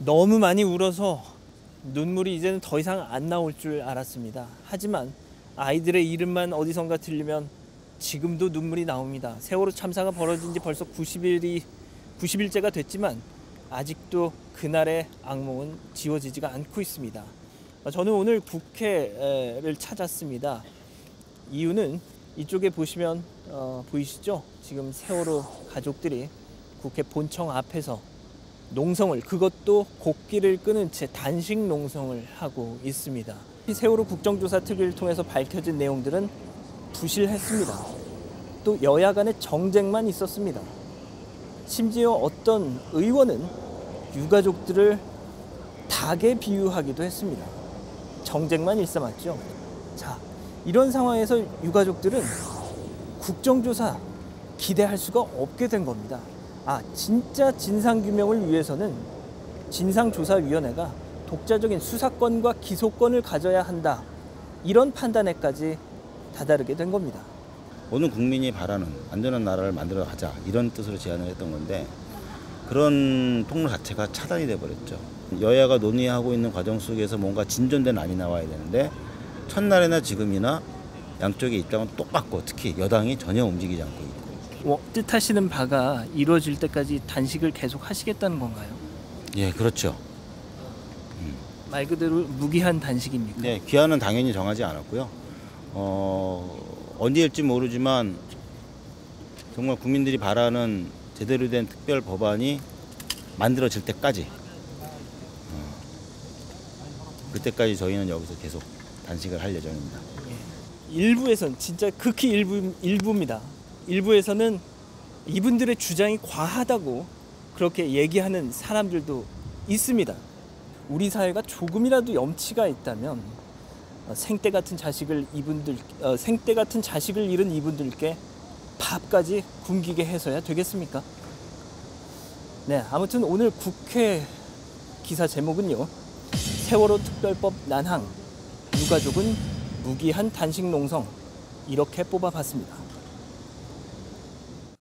너무 많이 울어서 눈물이 이제는 더 이상 안 나올 줄 알았습니다. 하지만 아이들의 이름만 어디선가 들리면 지금도 눈물이 나옵니다. 세월호 참사가 벌어진 지 벌써 90일이 90일째가 됐지만 아직도 그날의 악몽은 지워지지가 않고 있습니다. 저는 오늘 국회를 찾았습니다. 이유는 이쪽에 보시면 어, 보이시죠? 지금 세월호 가족들이 국회 본청 앞에서 농성을 그것도 곡기를 끄는 채 단식 농성을 하고 있습니다. 이 세월호 국정조사 특위를 통해서 밝혀진 내용들은 부실했습니다. 또 여야 간의 정쟁만 있었습니다. 심지어 어떤 의원은 유가족들을 닭에 비유하기도 했습니다. 정쟁만 일삼았죠. 자, 이런 상황에서 유가족들은 국정조사 기대할 수가 없게 된 겁니다. 아, 진짜 진상규명을 위해서는 진상조사위원회가 독자적인 수사권과 기소권을 가져야 한다. 이런 판단에까지 다다르게 된 겁니다. 모든 국민이 바라는 안전한 나라를 만들어 가자 이런 뜻으로 제안을 했던 건데 그런 통로 자체가 차단이 돼 버렸죠. 여야가 논의하고 있는 과정 속에서 뭔가 진전된 안이 나와야 되는데 첫날이나 지금이나 양쪽의 입장은 똑같고 특히 여당이 전혀 움직이지 않고 있고 어, 뜻하시는 바가 이루어질 때까지 단식을 계속 하시겠다는 건가요? 예 그렇죠. 말 그대로 무기한 단식입니까? 네 기한은 당연히 정하지 않았고요. 어 언제일지 모르지만 정말 국민들이 바라는 제대로 된 특별 법안이 만들어질 때까지 어, 그때까지 저희는 여기서 계속 단식을 할 예정입니다. 일부에선 진짜 극히 일부 일부입니다. 일부에서는 이분들의 주장이 과하다고 그렇게 얘기하는 사람들도 있습니다. 우리 사회가 조금이라도 염치가 있다면 어, 생때 같은 자식을 이분들 어, 생때 같은 자식을 잃은 이분들께 밥까지 굶기게 해서야 되겠습니까? 네, 아무튼 오늘 국회 기사 제목은요. 세월호 특별법 난항 유가족은 무기한 단식 농성 이렇게 뽑아봤습니다.